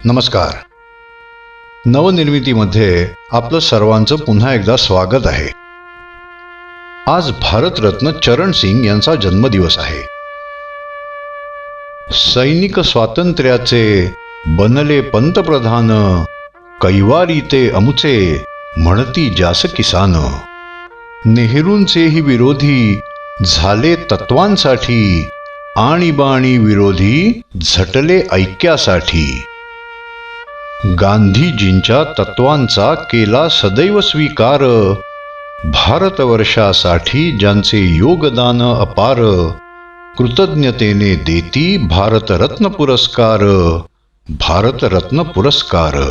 नमस्कार. नवनिर्मितीमध्ये आपलं सर्वांचं पुन्हा एकदा स्वागत आहे. आज भारतरत्न चरण सिंग यांचा जन्मदिवस आहे. सैनिक स्वातंत्र्याचे बनले पंतप्रधान कैवारी ते अमुचे म्हणती जास किसान. नेहरूंचेही विरोधी झाले तत्वांसाठी आणीबाणी विरोधी झटले ऐक्यासाठी. गांधीजींच्या तत्वांचा केला सदैव स्वीकार. भारतवर्षासाठी ज्यांचे योगदान अपार कृतज्ञतेने देती भारतरत्न पुरस्कार. भारतरत्न पुरस्कार.